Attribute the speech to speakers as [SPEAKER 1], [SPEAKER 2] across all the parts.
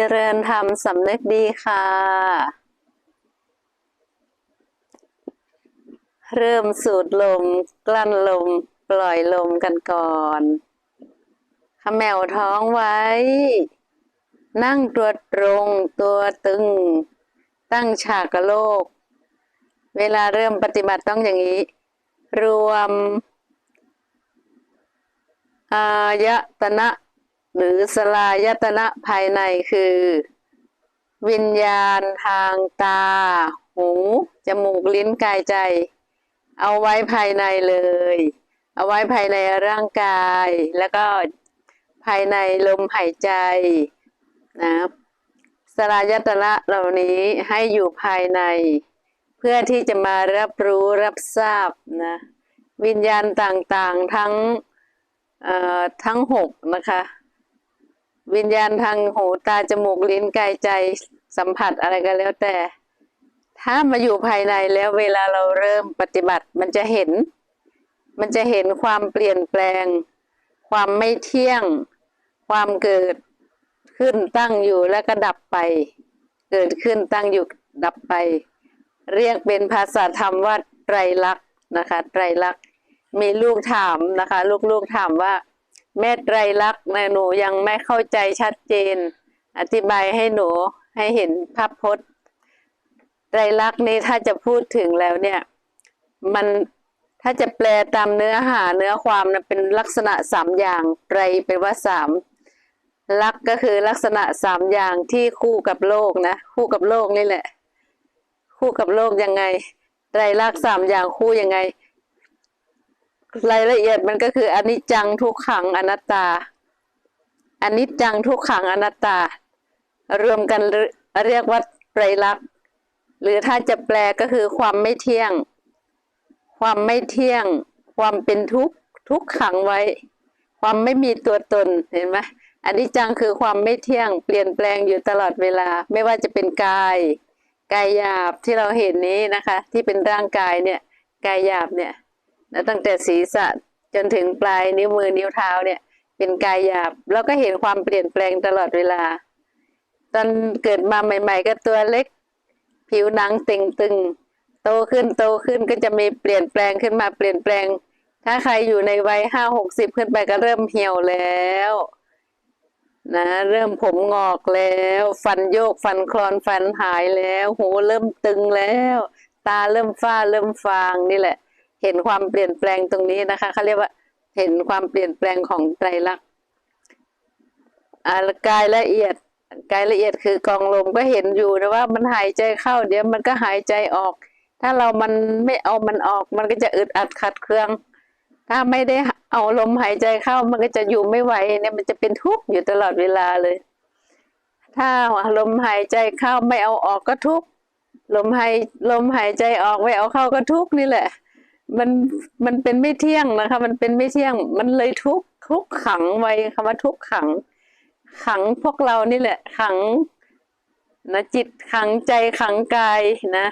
[SPEAKER 1] เจริญธรรมสำนึกดีค่ะ เริ่มสูดลม กลั้นลม ปล่อยลมกันก่อนขมแมวท้องไว้ นั่งตัวตรงตัวตึง ตั้งฉากกับโลก เวลาเริ่มปฏิบัติต้องอย่างนี้ รวม อายตนะ หรือสลายตนะภายในคือ วิญญาณทางตา หู จมูกลิ้นกายใจ เอาไว้ภายในเลย เอาไว้ภายในร่างกาย แล้วก็ภายในลมหายใจนะสลายตนะเหล่านี้ให้อยู่ภายใน เพื่อที่จะมารับรู้รับทราบนะวิญญาณต่างๆทั้งเอ่อทั้งหกนะคะ วิญญาณทางหูตาจมูกลิ้นกายใจสัมผัสอะไรก็แล้วแต่ ถ้ามาอยู่ภายในแล้วเวลาเราเริ่มปฏิบัติมันจะเห็น มันจะเห็นความเปลี่ยนแปลง ความไม่เที่ยง ความเกิดขึ้นตั้งอยู่แล้วก็ดับไป เกิดขึ้นตั้งอยู่ดับไป เรียกเป็นภาษาธรรมว่าไตรลักษณ์นะคะ ไตรลักษณ์มีลูกถามนะคะ ลูกๆถามว่า แม่ไตรลักษณ์นะหนูยังไม่เข้าใจชัดเจน อธิบายให้หนูให้เห็นภาพพจน์ไตรลักษณ์นี้ถ้าจะพูดถึงแล้วเนี่ย มันถ้าจะแปลตามเนื้อหาเนื้อความนะเป็นลักษณะสามอย่างไตรเป็นว่าสามลักษณ์ก็คือลักษณะสามอย่างที่คู่กับโลกนะ คู่กับโลกนี่แหละ คู่กับโลกยังไงไตรลักษณ์สามอย่างคู่ยังไง รายละเอียดมันก็คืออนิจจังทุกขังอนัตตาอนิจจังทุกขังอนัตตา รวมกันเรียกว่าไตรลักษณ์หรือถ้าจะแปลก็คือความไม่เที่ยง ความไม่เที่ยง ความเป็นทุกข์ทุกขังไว้ ความไม่มีตัวตนเห็นไหมอนิจจังคือความไม่เที่ยง เปลี่ยนแปลงอยู่ตลอดเวลา ไม่ว่าจะเป็นกายกายหยาบที่เราเห็นนี้นะคะ ที่เป็นร่างกายเนี่ยกายหยาบเนี่ย แล้วตั้งแต่ศีรษะจนถึงปลายนิ้วมือนิ้วเท้าเนี่ย เป็นกายหยาบเราก็เห็นความเปลี่ยนแปลงตลอดเวลา ตอนเกิดมาใหม่ ๆ ก็ตัวเล็ก ผิวหนังเต่งตึง โตขึ้นโตขึ้นก็จะมีเปลี่ยนแปลงขึ้นมาเปลี่ยนแปลง ถ้าใครอยู่ในวัยห้าหกสิบขึ้นไปก็เริ่มเหี่ยวแล้วนะเริ่มผมงอกแล้ว ฟันโยกฟันคลอนฟันหายแล้ว หูเริ่มตึงแล้ว ตาเริ่มฝ้าเริ่มฟางนี่แหละ เห็นความเปลี่ยนแปลงตรงนี้นะคะเขาเรียกว่าเห็นความเปลี่ยนแปลงของไตรลักษณ์อากายละเอียดกายละเอียดคือกองลมก็เห็นอยู่นะว่ามันหายใจเข้า เดี๋ยวมันก็หายใจออก ถ้าเรามันไม่เอามันออก มันก็จะอึดอัดขัดเคือง ถ้าไม่ได้เอาลมหายใจเข้า มันก็จะอยู่ไม่ไหวเนี่ยมันจะเป็นทุกข์อยู่ตลอดเวลาเลย ถ้าลมหายใจเข้าไม่เอาออกก็ทุกข์ลมหายลมหายใจออกไม่เอาเข้าก็ทุกข์นี่แหละ มันมันเป็นไม่เที่ยงนะคะ มันเป็นไม่เที่ยง มันเลยทุกทุกขังไว้คำว่าทุกข์ขัง ขังพวกเรานี่แหละ ขังนะจิตขังใจขังกายนะ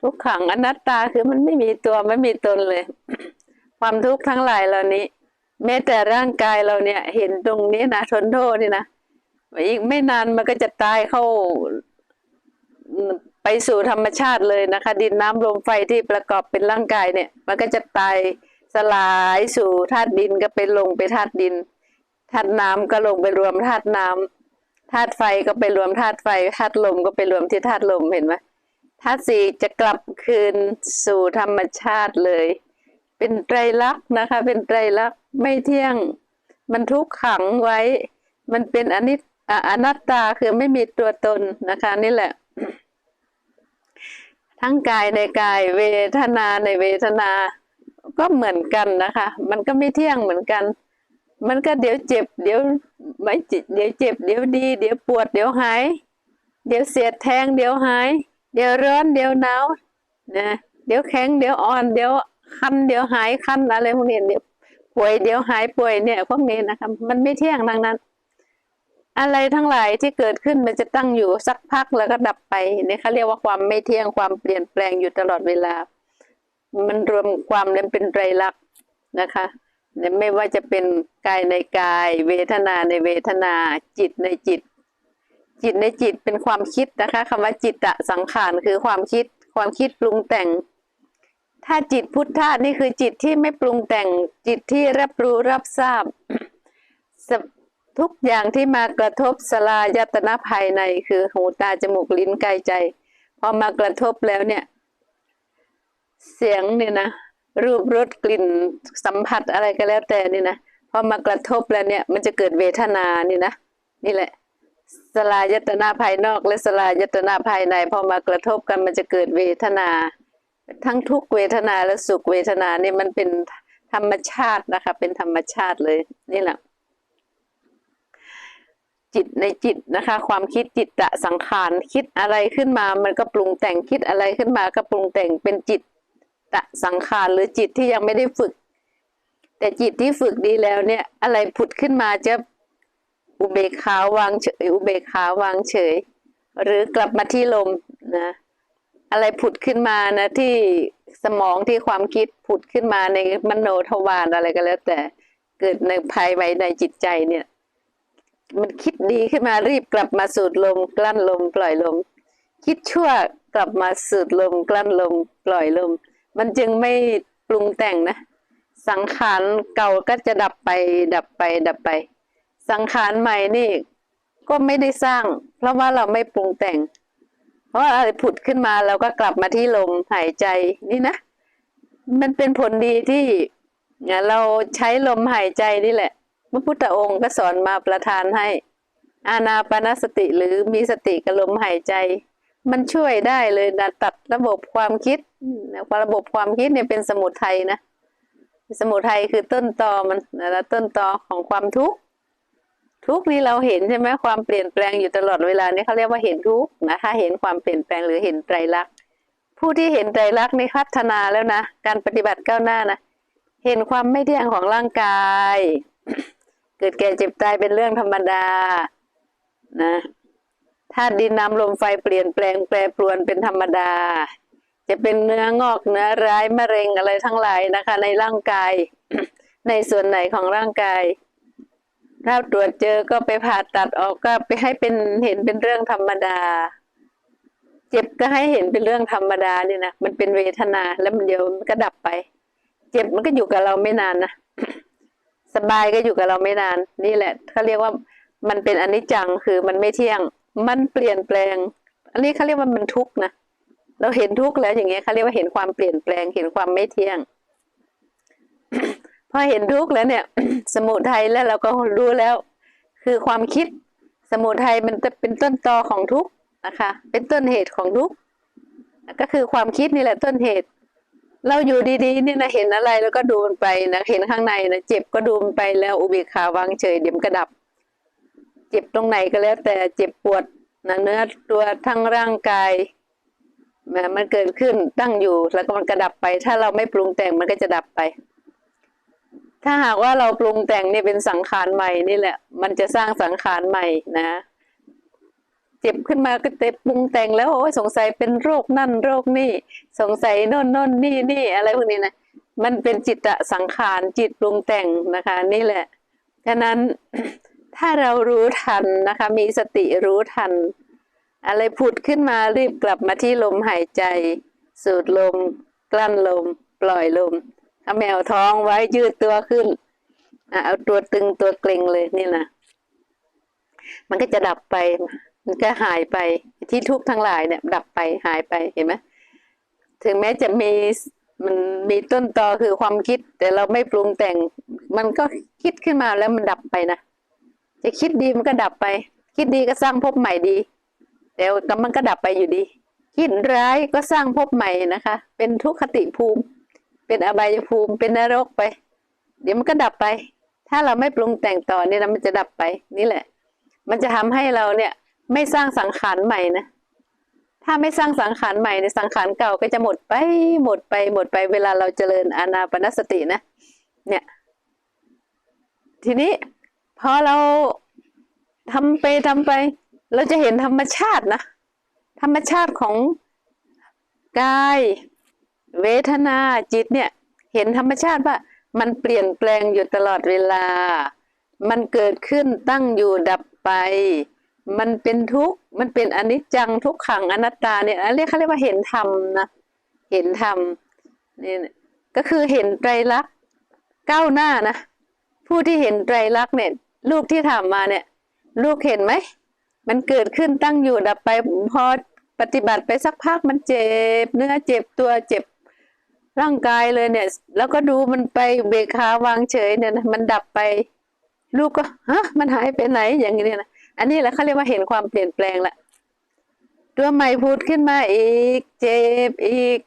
[SPEAKER 1] ทุกขังอนัตตาคือมันไม่มีตัวไม่มีตนเลย ความทุกข์ทั้งหลายเหล่านี้แม้แต่ร่างกายเราเนี่ย เห็นตรงนี้นะทนโทษนี่นะอีกไม่นานมันก็จะตายเข้า ไปสู่ธรรมชาติเลยนะคะ ดินน้ำลมไฟที่ประกอบเป็นร่างกายเนี่ย มันก็จะตายสลายสู่ธาตุดินก็ไปลงไปธาตุดินธาตุน้ำก็ลงไปรวมธาตุน้ำธาตุไฟก็ไปรวมธาตุไฟธาตุลมก็ไปรวมที่ธาตุลมเห็นไหมธาตุสี่จะกลับคืนสู่ธรรมชาติเลย เป็นไตรลักษณ์นะคะ เป็นไตรลักษณ์ไม่เที่ยง มันทุกขังไว้ มันเป็นอนิจอะอนัตตาคือไม่มีตัวตนนะคะนี่แหละ ทั้งกายในกายเวทนาในเวทนา ก็เหมือนกันนะคะ มันก็ไม่เที่ยงเหมือนกัน มันก็เดี๋ยวเจ็บ เดี๋ยวไม่จิเดี๋ยวเจ็บ เดี๋ยวดี เดี๋ยวปวด เดี๋ยวหาย เดี๋ยวเสียดแทง เดี๋ยวหาย เดี๋ยวร้อน เดี๋ยวหนาวนะเดี๋ยวแข็ง เดี๋ยวอ่อน เดี๋ยวคัน เดี๋ยวหายคันอะไรพวกนี้เดี๋ยวป่วย เดี๋ยวหายป่วยเนี่ยพวกนี้นะคะ มันไม่เที่ยงดังนั้น อะไรทั้งหลายที่เกิดขึ้นมันจะตั้งอยู่สักพักแล้วก็ดับไปเนี่ยเขาเรียกว่าความไม่เที่ยงความเปลี่ยนแปลงอยู่ตลอดเวลา มันรวมความเรียเป็นไตรลักษณ์นะคะเนี่ยไม่ว่าจะเป็นกายในกาย เวทนาในเวทนาจิตในจิต จิตในจิตเป็นความคิดนะคะคำว่าจิตตะสังขารคือความคิด ความคิดปรุงแต่ง ถ้าจิตพุทธะนี่คือจิตที่ไม่ปรุงแต่งจิตที่รับรู้รับทราบ ทุกอย่างที่มากระทบสลายตนะภายในคือหูตาจมูกลิ้นกายใจ พอมากระทบแล้วเนี่ย เสียงเนี่ยนะ รูปรสกลิ่นสัมผัสอะไรก็แล้วแต่นี่นะพอมากระทบแล้วเนี่ย มันจะเกิดเวทนานี่นะนี่แหละ สลายตนาภายนอก และสลายตนาภายใน พอมากระทบกันมันจะเกิดเวทนา ทั้งทุกเวทนาและสุขเวทนาเนี่ยมันเป็นธรรมชาตินะคะ เป็นธรรมชาติเลยนี่แหละ จิตในจิตนะคะ ความคิดจิตตะสังขารคิดอะไรขึ้นมา มันก็ปรุงแต่งคิดอะไรขึ้นมาก็ปรุงแต่งเป็นจิตตะสังขารหรือจิตที่ยังไม่ได้ฝึก แต่จิตที่ฝึกดีแล้วเนี่ย อะไรผุดขึ้นมาจะอุเบกขาวางเฉยอุเบกขาวางเฉย หรือกลับมาที่ลมนะอะไรผุดขึ้นมานะที่สมองที่ความคิดผุดขึ้นมาในมโนทวารอะไรก็แล้ว แต่เกิดในภายในในจิตใจเนี่ย มันคิดดีขึ้นมารีบกลับมาสูดลม กลั้นลม ปล่อยลม คิดชั่วกลับมาสูดลม กลั้นลม ปล่อยลม มันจึงไม่ปรุงแต่งนะ สังขารเก่าก็จะดับไป ดับไป ดับไป สังขารใหม่นี่ก็ไม่ได้สร้าง เพราะว่าเราไม่ปรุงแต่ง เพราะอะไรผุดขึ้นมาเราก็กลับมาที่ลมหายใจนี่นะ มันเป็นผลดีที่เราใช้ลมหายใจนี่แหละ ระพุทธองค์ก็สอนมาประทานให้ อานาปานสติหรือมีสติกับลมหายใจ มันช่วยได้เลยนะตัดระบบความคิดนระบบความคิดเนี่ยเป็นสมุทัยนะสมุทัยคือต้นตอมันนะต้นตอของความทุกข์ทุกข์นี่เราเห็นใช่ไหมความเปลี่ยนแปลงอยู่ตลอดเวลานี่เขาเรียกว่าเห็นทุกข์นะคะเห็นความเปลี่ยนแปลงหรือเห็นไตรลักษณ์ผู้ที่เห็นไตรลักษณ์นี่พัฒนาแล้วนะการปฏิบัติก้าวหน้านะเห็นความไม่เที่ยงของร่างกาย เกิดแก่เจ็บตายเป็นเรื่องธรรมดานะธาตุดินน้ำลมไฟเปลี่ยนแปลงแปรปรวนเป็นธรรมดา จะเป็นเนื้องอกเนื้อร้ายมะเร็งอะไรทั้งหลายนะคะ ในร่างกาย ในส่วนไหนของร่างกาย ถ้าตรวจเจอก็ไปผ่าตัดออกก็ไปให้เป็นเห็นเป็นเรื่องธรรมดา เจ็บก็ให้เห็นเป็นเรื่องธรรมดานี่นะมันเป็นเวทนาแล้วมันเดี๋ยวมันก็ดับไป เจ็บมันก็อยู่กับเราไม่นานนะ สบายก็อยู่กับเราไม่นาน นี่แหละเขาเรียกว่ามันเป็นอนิจจังคือมันไม่เที่ยง มันเปลี่ยนแปลง อันนี้เขาเรียกว่ามันทุกข์นะเราเห็นทุกข์แล้วอย่างเงี้ยเขาเรียกว่าเห็นความเปลี่ยนแปลงเห็นความไม่เที่ยงพอเห็นทุกข์แล้วเนี่ย สมุทัยแล้วเราก็รู้แล้ว คือความคิด สมุทัยมันจะเป็นต้นตอของทุกข์นะคะ เป็นต้นเหตุของทุกข์ก็คือความคิดนี่แหละต้นเหตุ เราอยู่ดีๆนี่นะเห็นอะไรแล้วก็ดูมันไปนะเห็นข้างในนะเจ็บก็ดูมันไปแล้วอุเบกขาวางเฉยเดี๋ยวมันก็ดับ เจ็บตรงไหนก็แล้ว แต่เจ็บปวดนะเนื้อตัวทั้งร่างกายแม้มันเกิดขึ้นตั้งอยู่แล้วก็มันกระดับไป ถ้าเราไม่ปรุงแต่งมันก็จะดับไป ถ้าหากว่าเราปรุงแต่งนี่เป็นสังขารใหม่นี่แหละ มันจะสร้างสังขารใหม่นะ เจ็บขึ้นมาก็เต็ปรุงแต่งแล้วโอ้ยสงสัยเป็นโรคนั่นโรคนี่ สงสัยโน่นโน่นนี่นี่อะไรพวกนี้นะมันเป็นจิตสังขารจิตปรุงแต่งนะคะ นี่แหละฉะนั้นถ้าเรารู้ทันนะคะ มีสติรู้ทัน อะไรผุดขึ้นมารีบกลับมาที่ลมหายใจ สูดลม กลั้นลม ปล่อยลมเอาแมวท้องไว้ยืดตัวขึ้นเอาตัวตึงตัวเกร็งเลยนี่นะมันก็จะดับไป มันก็หายไปที่ทุกทั้งหลายเนี่ย ดับไปหายไปเห็นไหมถึงแม้จะมีมันมีต้นตอคือความคิด แต่เราไม่ปรุงแต่ง มันก็คิดขึ้นมาแล้วมันดับไปนะจะคิดดีมันก็ดับไป คิดดีก็สร้างภพใหม่ดีแต่ก็มันก็ดับไปอยู่ดี คิดร้ายก็สร้างภพใหม่นะคะ เป็นทุกขติภูมิ เป็นอบายภูมิ เป็นนรกไป เดี๋ยวมันก็ดับไป ถ้าเราไม่ปรุงแต่งต่อเนี่ยมันจะดับไปนี่แหละ มันจะทำให้เราเนี่ย ไม่สร้างสังขารใหม่นะถ้าไม่สร้างสังขารใหม่ในสังขารเก่าก็จะหมดไปหมดไปหมดไปเวลาเราเจริญอานาปนสตินะ เนี่ย ทีนี้พอเราทำไปทำไป เราจะเห็นธรรมชาตินะ ธรรมชาติของกาย เวทนาจิตเนี่ย เห็นธรรมชาติว่า มันเปลี่ยนแปลงอยู่ตลอดเวลา มันเกิดขึ้นตั้งอยู่ดับไป มันเป็นทุกข์มันเป็นอนิจจังทุกขังอนัตตาเนี่ยอันนี้เขาเรียกว่าเห็นธรรมนะเห็นธรรมเนี่ยก็คือเห็นไตรลักษณ์ก้าวหน้านะผู้ที่เห็นไตรลักษณ์เนี่ย ลูกที่ถามมาเนี่ย ลูกเห็นไหมมันเกิดขึ้นตั้งอยู่ดับไปพอปฏิบัติไปสักพักมันเจ็บ เนื้อเจ็บตัวเจ็บร่างกายเลยเนี่ย แล้วก็ดูมันไปเบกขาวางเฉยเนี่ยนะมันดับไป ลูกก็ฮะมันหายไปไหนอย่างนี้นะ อันนี้แหละเขาเรียกว่าเห็นความเปลี่ยนแปลงละตัวใหม่พูดขึ้นมาอีก เจ็บอีก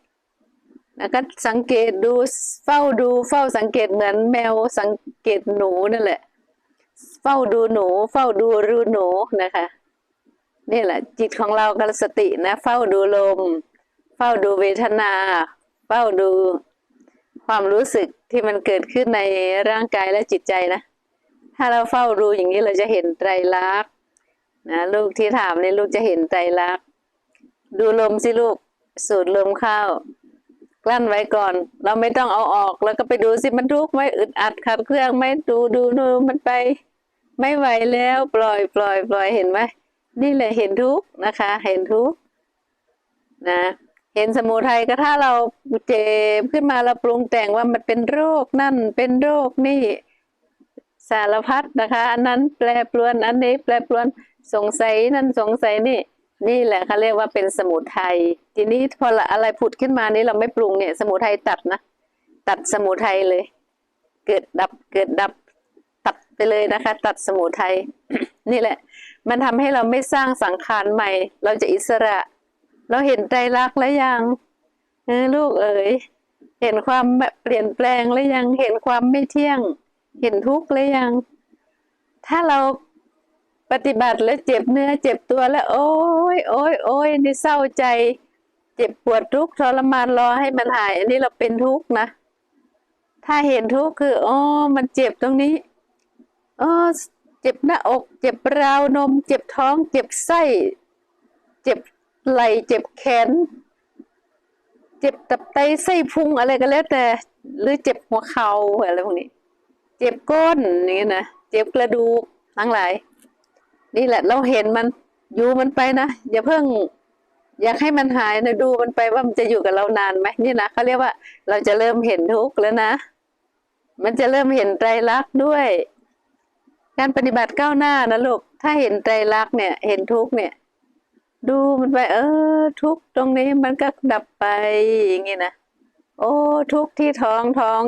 [SPEAKER 1] แล้วก็สังเกตดูเฝ้าดูเฝ้าสังเกตเหมือนแมวสังเกตหนูนั่นแหละ เฝ้าดูหนู เฝ้าดูรูหนูนะคะนี่แหละ จิตของเรากับสตินะ เฝ้าดูลม เฝ้าดูเวทนา เฝ้าดูความรู้สึกที่มันเกิดขึ้นในร่างกายและจิตใจนะ ถ้าเราเฝ้าดูอย่างนี้เราจะเห็นไตรลักษณ์ นะลูกที่ถามนี่ลูกจะเห็นไตรลัก ดูลมสิลูก สูดลมเข้า กลั้นไว้ก่อน เราไม่ต้องเอาออกแล้วก็ไปดูสิมันทุกข์ไหมอึดอัดขัดเครื่องไหมดูดูดูมันไป ไม่ไหวแล้ว ปล่อยปล่อย ปล่อยเห็นไหมนี่แหละเห็นทุกข์นะคะ เห็นทุกข์นะเห็นสมุทัยก็ถ้าเราเจ็บขึ้นมาเราปรุงแต่งว่ามันเป็นโรคนั่นเป็นโรคนี่สารพัดนะคะ อันนั้นแปรปรวนอันนี้แปรปรวน สงสัยนั่นสงสัยนี่ นี่แหละเขาเรียกว่าเป็นสมุทัยทีนี้พออะไรผุดขึ้นมานี้เราไม่ปรุงเนี่ย สมุทัยตัดนะตัดสมุทัยเลย เกิดดับเกิดดับตัดไปเลยนะคะ ตัดสมุทัยนี่แหละ มันทำให้เราไม่สร้างสังขารใหม่ เราจะอิสระ เราเห็นใจรักแล้วยังเออลูกเอ๋ยเห็นความเปลี่ยนแปลงแล้วยังเห็นความไม่เที่ยง เห็นทุกข์แล้วยัง ถ้าเรา ปฏิบัติแล้วเจ็บเนื้อเจ็บตัวแล้ว โอ้ยโอ้ยโอ้ยนี่เศร้าใจ เจ็บปวดทุกข์ทรมานรอให้มันหาย อันนี้เราเป็นทุกข์นะ ถ้าเห็นทุกข์คืออ๋อมันเจ็บตรงนี้อ๋อเจ็บหน้าอก เจ็บราวนม เจ็บท้อง เจ็บไส้ เจ็บไหล่เจ็บแขน เจ็บตับไตไส้พุงอะไรก็แล้วแต่ หรือเจ็บหัวเข่าอะไรพวกนี้ เจ็บก้นนี่นะเจ็บกระดูกทั้งหลาย นี่แหละเราเห็นมันอยู่มันไปนะอย่าเพิ่ง อยากให้มันหายนะดูมันไปว่ามันจะอยู่กับเรานานไหมนี่นะเขาเรียกว่า เราจะเริ่มเห็นทุกข์แล้วนะ มันจะเริ่มเห็นไตรลักษณ์ด้วย การปฏิบัติก้าวหน้านะลูกถ้าเห็นไตรลักษณ์เนี่ย เห็นทุกข์เนี่ย ดูมันไป เออ ทุกข์ตรงนี้มันก็ดับไปอย่างงี้นะโอ้ทุกข์ที่ท้องท้อง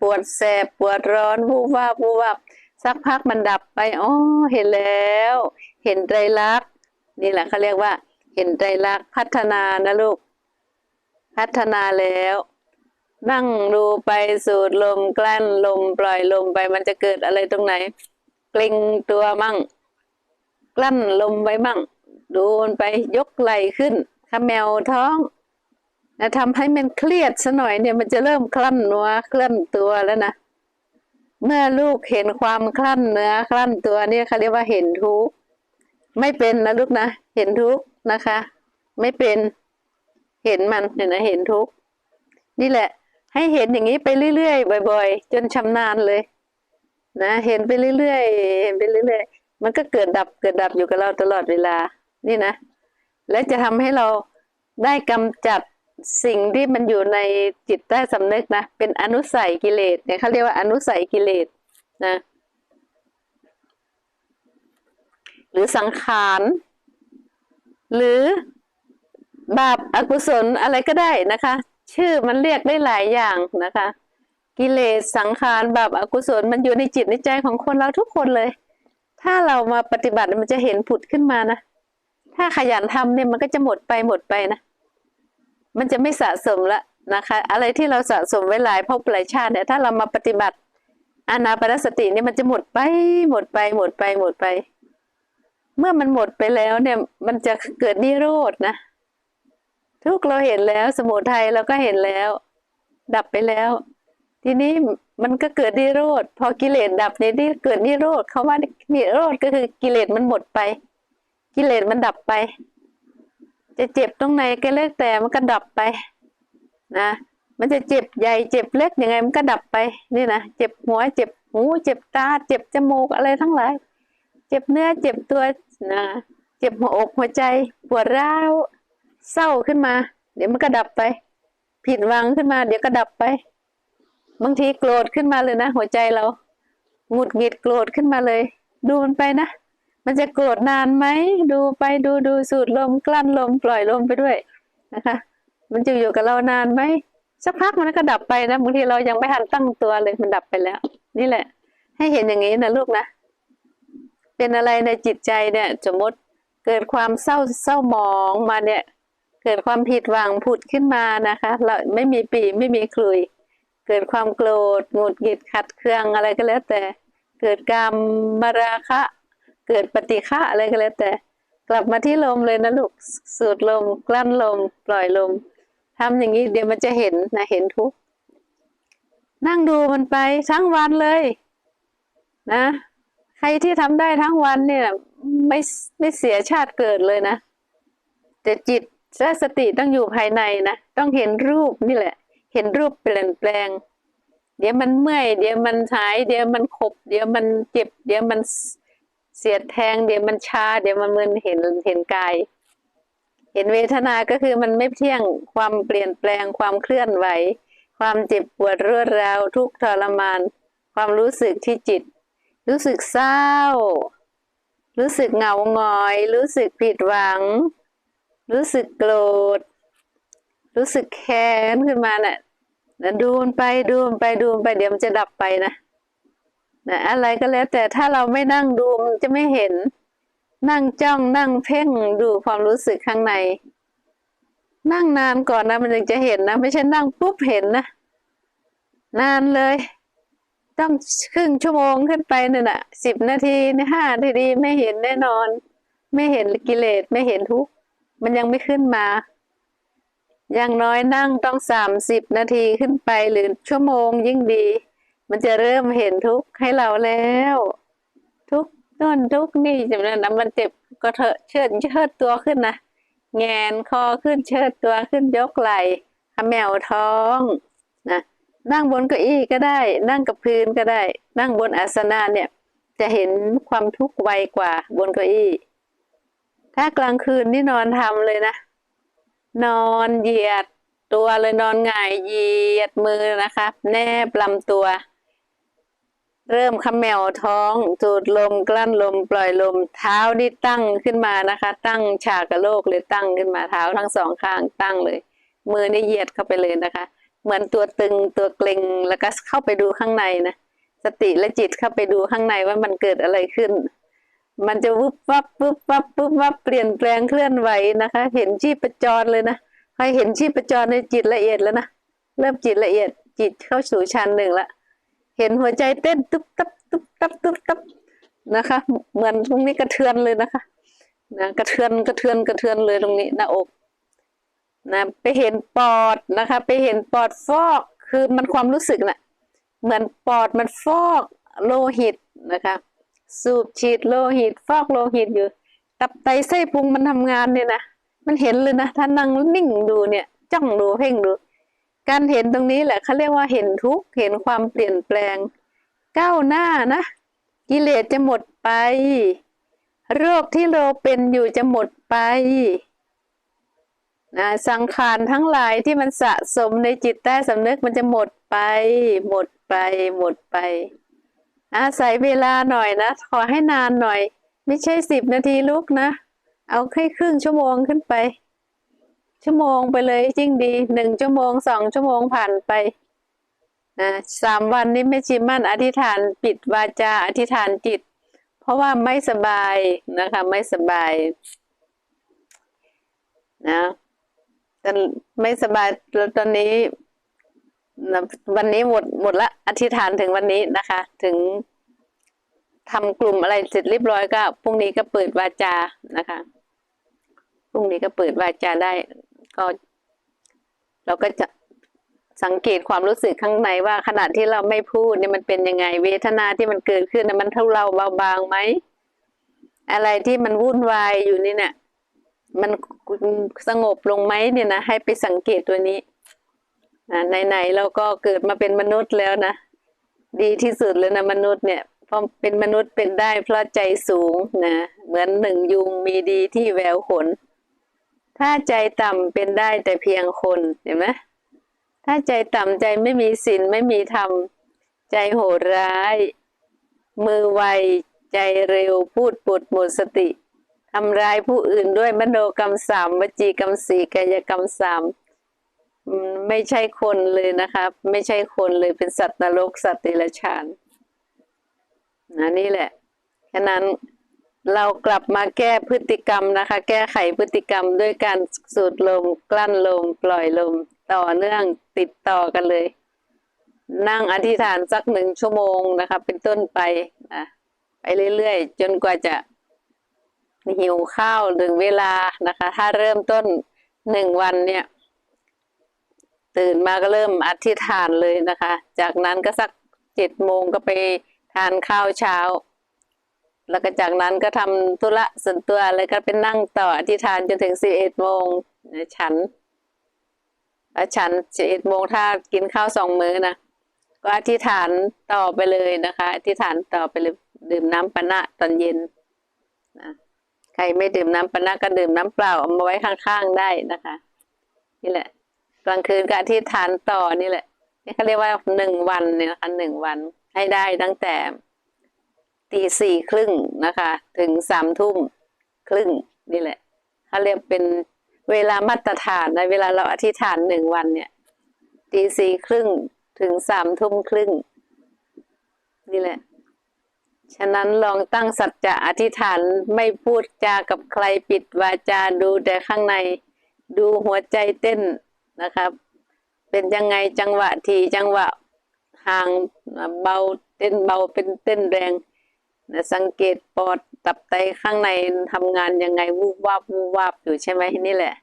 [SPEAKER 1] ปวดแสบปวดร้อนวูบวาบวูบวาบ สักพักมันดับไปอ๋อเห็นแล้ว เห็นไตรลักษณ์นี่แหละเขาเรียกว่า เห็นไตรลักษณ์พัฒนานะลูก พัฒนาแล้ว นั่งดูไปสูดลมกลั้นลมปล่อยลมไปมันจะเกิดอะไรตรงไหน เกร็งตัวมั่ง กลั้นลมไว้มั่ง ดูมันไปยกไหล่ขึ้นขมแมวท้องนะทำให้มันเครียดซะหน่อยเนี่ยมันจะเริ่มคลั่นนัวเคลื่อนตัวแล้วนะ เมื่อลูกเห็นความคลั่นเนื้อคลั่นตัวเนี่ยเขาเรียกว่าเห็นทุกข์ไม่เป็นนะลูกนะเห็นทุกข์นะคะ ไม่เป็นเห็นมันเห็นนะเห็นทุกข์นี่แหละ ให้เห็นอย่างนี้ไปเรื่อยๆบ่อย ๆ จนชำนาญเลย นะเห็นไปเรื่อยๆเห็นไปเรื่อยๆมันก็เกิดดับเกิดดับอยู่กับเราตลอดเวลา นี่นะและจะทำให้เราได้กำจัด สิ่งที่มันอยู่ในจิตใต้สำนึกนะ เป็นอนุสัยกิเลสเนี่ยเขาเรียกว่าอนุสัยกิเลสนะ หรือสังขารหรือบาปอกุศลอะไรก็ได้นะคะ ชื่อมันเรียกได้หลายอย่างนะคะ กิเลสสังขารบาปอกุศลมันอยู่ในจิตในใจของคนเราทุกคนเลย ถ้าเรามาปฏิบัติมันจะเห็นผุดขึ้นมานะ ถ้าขยันทำเนี่ยมันก็จะหมดไปหมดไปนะ มันจะไม่สะสมละนะคะ อะไรที่เราสะสมไว้หลายภพหลายชาติเนี่ยถ้าเรามาปฏิบัติอานาปานสตินี่มันจะหมดไปหมดไปหมดไปหมดไป เมื่อมันหมดไปแล้วเนี่ยมันจะเกิดนิโรธนะ ทุกเราเห็นแล้ว สมุทัยเราก็เห็นแล้ว ดับไปแล้ว ทีนี้มันก็เกิดนิโรธพอกิเลสดับในที่เกิดนิโรธเขาว่านิโรธก็คือกิเลสมันหมดไป กิเลสมันดับไป จะเจ็บตรงไหนก็เลิกแต่มันก็ดับไป นะ มันจะเจ็บใหญ่เจ็บเล็กยังไงมันก็ดับไปนี่นะเจ็บหัวเจ็บหูเจ็บตา เจ็บจมูกอะไรทั้งหลาย เจ็บเนื้อเจ็บตัวนะเจ็บหัวอกหัวใจปวดร้าวเศร้าขึ้นมา เดี๋ยวมันก็ดับไป ผิดหวังขึ้นมา เดี๋ยวก็ดับไป บางทีโกรธขึ้นมาเลยนะหัวใจเราหงุดหงิดโกรธขึ้นมาเลย ดูมันไปนะ มันจะโกรธนานไหมดูไปดูดูสูดลมกลั้นลมปล่อยลมไปด้วยนะคะ มันจะอยู่กับเรานานไหมสักพักมันก็ดับไปนะบางทีเรายังไม่ทันตั้งตัวเลยมันดับไปแล้ว นี่แหละ ให้เห็นอย่างนี้นะลูกนะ เป็นอะไรในจิตใจเนี่ยสมมติเกิดความเศร้าเศร้าหมองมาเนี่ย เกิดความผิดหวังผุดขึ้นมานะคะเราไม่มีปีไม่มีคลุย เกิดความโกรธหงุดหงิดขัดเคืองอะไรก็แล้วแต่ เกิดกรรมมาราคะ เกิดปฏิฆะอะไรก็แล้วแต่ กลับมาที่ลมเลยนะลูกสูดลม กลั้นลม ปล่อยลมทำอย่างนี้เดี๋ยวมันจะเห็นนะเห็นทุกนั่งดูมันไปทั้งวันเลย นะ ใครที่ทำได้ทั้งวันเนี่ยไม่ไม่เสียชาติเกิดเลยนะแต่จิตและสติต้องอยู่ภายในนะต้องเห็นรูปนี่แหละ เห็นรูปเปลี่ยนแปลง เดี๋ยวมันเมื่อย เดี๋ยวมันหาย เดี๋ยวมันขบ เดี๋ยวมันเจ็บ เดี๋ยวมัน เสียดแทงเดี๋ยวมันชาเดี๋ยวมันมึนเห็นเห็นกาย เห็นเวทนาก็คือมันไม่เที่ยงความเปลี่ยนแปลงความเคลื่อนไหว ความเจ็บปวดรวดราวทุกทรมาน ความรู้สึกที่จิต รู้สึกเศร้า รู้สึกเหงาหงอย รู้สึกผิดหวัง รู้สึกโกรธ รู้สึกแค้นขึ้นมาเนะ่ะนะดูมันไปดูมันไปดูมันไปเดี๋ยวมันจะดับไปนะ นะอะไรก็แล้ว แต่ถ้าเราไม่นั่งดูมันจะไม่เห็น นั่งจ้องนั่งเพ่งดูความรู้สึกข้างใน นั่งนานก่อนนะมันถึงจะเห็นนะ ไม่ใช่นั่งปุ๊บเห็นนะ นานเลย ต้องครึ่งชั่วโมงขึ้นไปเนี่ยนะสิบนาทีนห้านาทีไม่เห็นแน่นอน ไม่เห็นกิเลสไม่เห็นทุกข์มันยังไม่ขึ้นมาอย่างน้อยนั่งต้องสามสิบนาทีขึ้นไปหรือชั่วโมงยิ่งดี มันจะเริ่มเห็นทุกข์ให้เราแล้ว ทุกต้นทุกนี่จำนั้นนะมันเจ็บก็เถอะเชิดเชิดตัวขึ้นนะแงนคอขึ้นเชิดตัวขึ้นยกไหล่ขมแมวท้องนะนั่งบนเก้าอี้ก็ได้ นั่งกับพื้นก็ได้ นั่งบนอาสนะเนี่ย จะเห็นความทุกข์ไวกว่าบนเก้าอี้ถ้ากลางคืนนี่นอนทำเลยนะ นอนเหยียดตัวเลยนอนหงายเหยียดมือนะคะ แนบลำตัว เริ่มขมแมวท้องสูดลมกลั้นลมปล่อยลม เท้านี่ตั้งขึ้นมานะคะ ตั้งฉากกระโลกเลยตั้งขึ้นมาเท้าทั้งสองข้างตั้งเลย มือนี่เหยียดเข้าไปเลยนะคะ เหมือนตัวตึงตัวเกร็งแล้วก็เข้าไปดูข้างในนะสติและจิตเข้าไปดูข้างในว่ามันเกิดอะไรขึ้น มันจะวุบวับวุบวับวุบวับเปลี่ยนแปลงเคลื่อนไหวนะคะ เห็นชีพจรเลยนะใครเห็นชีพจรในจิตละเอียดแล้วนะเริ่มจิตละเอียดจิตเข้าสู่ชั้นหนึ่งละ เห็นหัวใจเต้นตุ๊บตับตุ๊บตับตุ๊บตับนะคะ เหมือนตรงนี้กระเทือนเลยนะคะนะกระเทือนกระเทือนกระเทือนเลยตรงนี้หน้าอกนะไปเห็นปอดนะคะ ไปเห็นปอดฟอกคือมันความรู้สึกนะ่ะเหมือนปอดมันฟอกโลหิตนะคะ สูบฉีดโลหิต ฟอกโลหิตอยู่ ตับไตไส้พุงมันทำงานเนี่ยนะมันเห็นเลยนะถ้านั่งนิ่งดูเนี่ยจ้องดูเพ่งดู การเห็นตรงนี้แหละเขาเรียกว่าเห็นทุกเห็นความเปลี่ยนแปลง ก้าวหน้านะ กิเลสจะหมดไป โรคที่เราเป็นอยู่จะหมดไปนะสังขารทั้งหลายที่มันสะสมในจิตใต้สำนึกมันจะหมดไป หมดไป หมดไป อาศัยเวลาหน่อยนะ ขอให้นานหน่อย ไม่ใช่สิบนาทีลุกนะ เอาแค่ครึ่งชั่วโมงขึ้นไป ชั่วโมงไปเลยจริงดีหนึ่งชั่วโมงสองชั่วโมงผ่านไปนะสามวันนี้ไม่ชิมั่นอธิษฐานปิดวาจาอธิษฐานจิต เพราะว่าไม่สบายนะคะไม่สบายนะตอนไม่สบายแล้วตอนนี้นะวันนี้หมดหมดละอธิษฐานถึงวันนี้นะคะ ถึงทำกลุ่มอะไรเสร็จเรียบร้อยก็พรุ่งนี้ก็เปิดวาจานะคะพรุ่งนี้ก็เปิดวาจาได้ ก็ เราก็จะสังเกตความรู้สึกข้างในว่าขณะที่เราไม่พูดเนี่ยมันเป็นยังไง เวทนาที่มันเกิดขึ้นนะมันเท่าเราเบาบางไหมอะไรที่มันวุ่นวายอยู่นี่เนี่ยมันสงบลงไหมเนี่ยนะให้ไปสังเกตตัวนี้นะไหนๆเราก็เกิดมาเป็นมนุษย์แล้วนะดีที่สุดเลยนะมนุษย์เนี่ยเพราะเป็นมนุษย์เป็นได้เพราะใจสูงนะเหมือนหนึ่งยุงมีดีที่แววขน ถ้าใจต่ำเป็นได้แต่เพียงคนเห็นไหมถ้าใจต่ำใจไม่มีศีลไม่มีธรรม ใจโหดร้าย มือไว ใจเร็วพูดปุดหมดสติทำร้ายผู้อื่นด้วยมโนกรรมสามวจีกรรมสี่กายกรรมสามไม่ใช่คนเลยนะครับไม่ใช่คนเลยเป็นสัตว์นรกสัตว์เดรัจฉานนะนี่แหละ ฉะนั้น เรากลับมาแก้พฤติกรรมนะคะ แก้ไขพฤติกรรมด้วยการสูดลมกลั้นลม ปล่อยลม ต่อเนื่องติดต่อกันเลย นั่งอธิษฐานสักหนึ่งชั่วโมงนะคะ เป็นต้นไปนะไปเรื่อยๆ จนกว่าจะหิวข้าวถึงเวลานะคะ ถ้าเริ่มต้นหนึ่งวันเนี่ย ตื่นมาก็เริ่มอธิษฐานเลยนะคะ จากนั้นก็สักเจ็ดโมงก็ไปทานข้าวเช้า แล้วก็จากนั้นก็ทำธุระส่วนตัวอะไรก็เป็นนั่งต่ออธิษฐานจนถึงสิบเอ็ดโมงฉันแล้วฉันสิบเอ็ดโมงถ้ากินข้าวสองมื้อนะก็อธิษฐานต่อไปเลยนะคะ อธิษฐานต่อไปเลยดื่มน้ำปะนะตอนเย็นนะใครไม่ดื่มน้ำปะนะก็ดื่มน้ำเปล่าเอามาไว้ข้างๆได้นะคะ นี่แหละ กลางคืนก็อธิษฐานต่อนี่แหละนี่เขาเรียกว่าหนึ่งวันเนี่ยนะคะหนึ่งวันให้ได้ตั้งแต่ ตีสี่ครึ่งนะคะ ถึงสามทุ่มครึ่งนี่แหละเขาเรียกเป็นเวลามาตรฐานนะเวลาเราอธิษฐานหนึ่งวันเนี่ยตีสี่ครึ่งถึงสามทุ่มครึ่งนี่แหละ ฉะนั้นลองตั้งสัจจะอธิษฐานไม่พูดจากับใครปิดวาจาดูแต่ข้างในดูหัวใจเต้นนะครับ เป็นยังไงจังหวะทีจังหวะห่างเบาเต้นเบาเป็นเต้นแรง นะสังเกตปอดตับไตข้างในทำงานยังไงวูบวาบวูบวาบอยู่ใช่ไหมนี่แหละ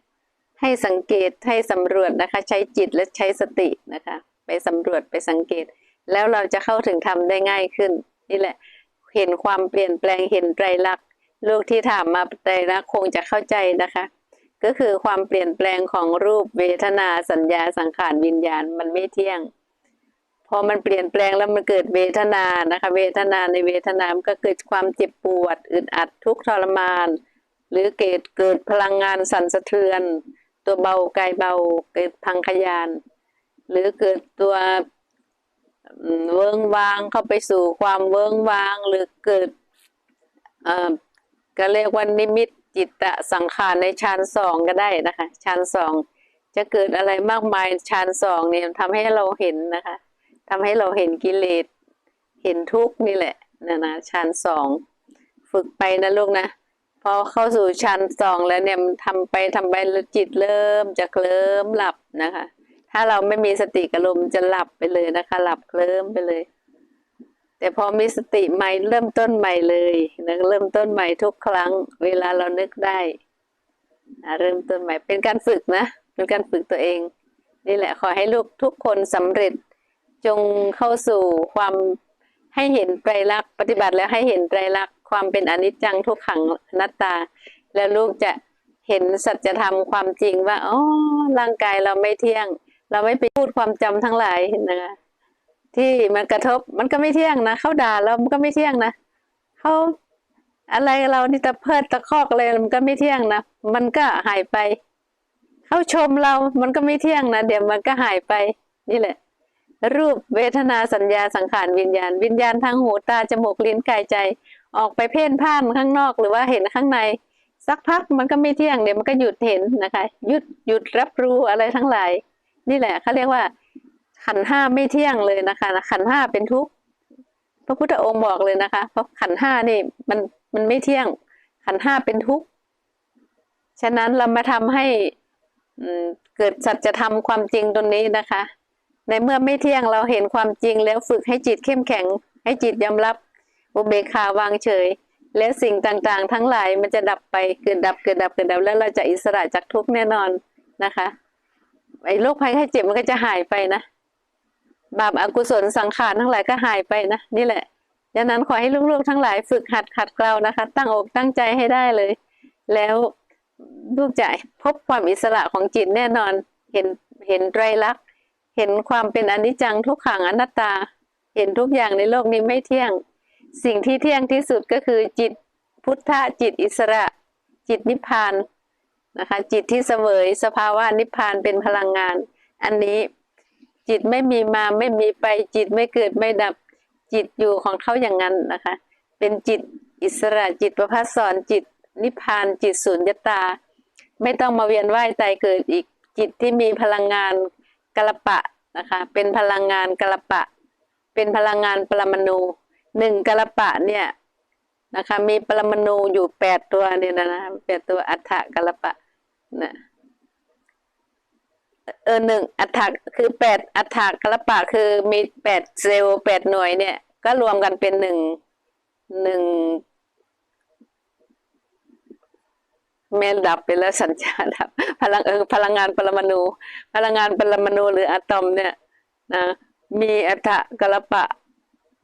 [SPEAKER 1] ให้สังเกตให้สำรวจนะคะ ใช้จิตและใช้สตินะคะ ไปสำรวจไปสังเกต แล้วเราจะเข้าถึงธรรมได้ง่ายขึ้น นี่แหละ เห็นความเปลี่ยนแปลงเห็นไตรลักษณ์ลูกที่ถามมาไตรลักษณ์คงจะเข้าใจนะคะ ก็คือความเปลี่ยนแปลงของรูปเวทนาสัญญาสังขารวิญญาณมันไม่เที่ยง อมันเปลี่ยนแปลงแล้วมันเกิดเวทนานะคะ เวทนาในเวทนามันก็เกิดความเจ็บปวดอึดอัดทุกข์ทรมาน หรือเกิดเกิดพลังงานสั่นสะเทือน ตัวเบากายเบาเกิดพังขยาน หรือเกิดตัวเวิ้งวางเข้าไปสู่ความเวิ้งวาง หรือเกิดอ่อก็เรียกว่านิมิตจิตตะสังขารในฌานสองก็ได้นะคะฌานสองจะเกิดอะไรมากมายฌานสองเนี่ยทำให้เราเห็นนะคะ ทำให้เราเห็นกิเลสเห็นทุกข์นี่แหละนะนะฌานสองฝึกไปนะลูกนะพอเข้าสู่ชั้นสองแล้วเนี่ยมทำไปทำไปแล้วจิตเริ่มจะเคลิ้มหลับนะคะ ถ้าเราไม่มีสติกับลมจะหลับไปเลยนะคะ หลับเคลิ้มไปเลย แต่พอมีสติใหม่เริ่มต้นใหม่เลยนะเริ่มต้นใหม่ทุกครั้ง เวลาเรานึกได้อะเริ่มต้นใหม่เป็นการฝึกนะเป็นการฝึกตัวเอง นี่แหละขอให้ลูกทุกคนสำเร็จ จงเข้าสู่ความให้เห็นไตรลักษณ์ปฏิบัติแล้วให้เห็นไตรลักษณ์ความเป็นอนิจจังทุกขังอนัตตา แล้วลูกจะเห็นสัจธรรมความจริงว่าอ๋อร่างกายเราไม่เที่ยง เราไม่ไปพูดความจำทั้งหลายนะคะที่มันกระทบมันก็ไม่เที่ยงนะเขาด่าเรามันก็ไม่เที่ยงนะเขาอะไรเรานี่ตะเพิดตะคอกอะไรมันก็ไม่เที่ยงนะมันก็หายไปเขาชมเรา มันก็ไม่เที่ยงนะเดี๋ยวมันก็หายไปนี่แหละ รูปเวทนาสัญญาสังขารวิญญาณ วิญญาณทางหูตาจมูกลิ้นกายใจ ออกไปเพ่นพ่านข้างนอกหรือว่าเห็นข้างใน สักพักมันก็ไม่เที่ยงเดี๋ยวมันก็หยุดเห็นนะคะ หยุดหยุดรับรู้อะไรทั้งหลาย นี่แหละเขาเรียกว่า ขันห้าไม่เที่ยงเลยนะคะ ขันห้าเป็นทุกข์พระพุทธองค์บอกเลยนะคะ เพราะขันห้านี่มันมันไม่เที่ยง ขันห้าเป็นทุกข์ฉะนั้นเรามาทำให้อืมเกิดสัจธรรมความจริงตรงนี้นะคะ ในเมื่อไม่เที่ยงเราเห็นความจริงแล้วฝึกให้จิตเข้มแข็ง ให้จิตยอมรับอุเบกขาวางเฉย และสิ่งต่างๆ ทั้งหลายมันจะดับไปเกิดดับเกิดดับเกิดดับแล้วเราจะอิสระจากทุกแน่นอนนะคะไอ้โรคภัยไข้เจ็บมันก็จะหายไปนะบาปอากุศลสังขารทั้งหลายก็หายไปนะนี่แหละดังนั้นขอให้ลูกๆทั้งหลายฝึกหัดขัดเกลานะคะ ตั้งอกตั้งใจให้ได้เลย แล้วลูกจะพบความอิสระของจิตแน่นอนเห็นเห็นไตรลักษณ เห็นความเป็นอนิจจังทุกขังอนัตตา เห็นทุกอย่างในโลกนี้ไม่เที่ยง สิ่งที่เที่ยงที่สุดก็คือจิตพุทธะจิตอิสระ จิตนิพพานนะคะจิตที่เสวยสภาวะนิพพานเป็นพลังงาน อันนี้จิตไม่มีมาไม่มีไปจิตไม่เกิดไม่ดับจิตอยู่ของเขาอย่างนั้นนะคะ เป็นจิตอิสระจิตประพัสสอนจิตนิพพานจิตสุญญตา ไม่ต้องมาเวียนว่ายตายเกิดอีกจิตที่มีพลังงาน กลปะนะคะเป็นพลังงานกลปะ เป็นพลังงานปรมาณูหนึ่งกลปะเนี่ยนะคะมีปรมาณูอยู่แปดตัวเนี่ยนะแปดตัวอัฏฐกลปะนะเออหนึ่งอัฏฐคือแปดอัฏฐกลปะคือมีแปดเซลล์แปดหน่วยเนี่ย ก็รวมกันเป็นหนึ่งหนึ่ง แม่ดับไปแล้วสัญญาดับพลังเออพลังงานปรมาณูพลังงานปรมาณูหรืออะตอมเนี่ยนะมีอัฐกลปะ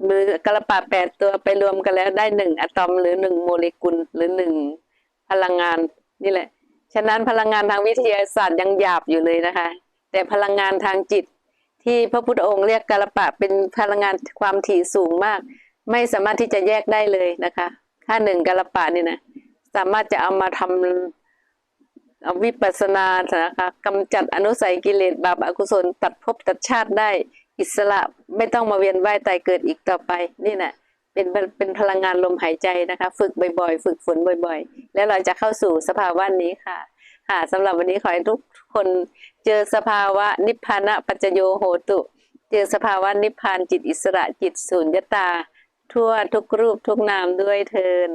[SPEAKER 1] หรือกลปะแปดตัวไปรวมกันแล้วได้หนึ่งอะตอมหรือหนึ่งโมเลกุลหรือหนึ่งพลังงานนี่แหละ ฉะนั้นพลังงานทางวิทยาศาสตร์ยังหยาบอยู่เลยนะคะ แต่พลังงานทางจิต ที่พระพุทธองค์เรียกกลปะเป็นพลังงานความถี่สูงมาก ไม่สามารถที่จะแยกได้เลยนะคะถ้าหนึ่งกลปะนี่นะ สามารถจะเอามาทำวิปัสสนานะคะกำจัดอนุสัยกิเลสบาปอกุศลตัดภพตัดชาติได้อิสระไม่ต้องมาเวียนว่ายตายเกิดอีกต่อไปนี่แหละเป็นเป็นพลังงานลมหายใจนะคะ ฝึกบ่อยๆ ฝึกฝนบ่อยๆ แล้วเราจะเข้าสู่สภาวะนี้ค่ะ ค่ะสำหรับวันนี้ขอให้ทุกคนเจอสภาวะนิพพานะปัจจโยโหตุ เจอสภาวะนิพพานจิตอิสระจิตสุญญตา ทั่วทุกรูปทุกนามด้วยเทิน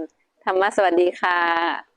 [SPEAKER 1] ธรรมะสวัสดีค่ะ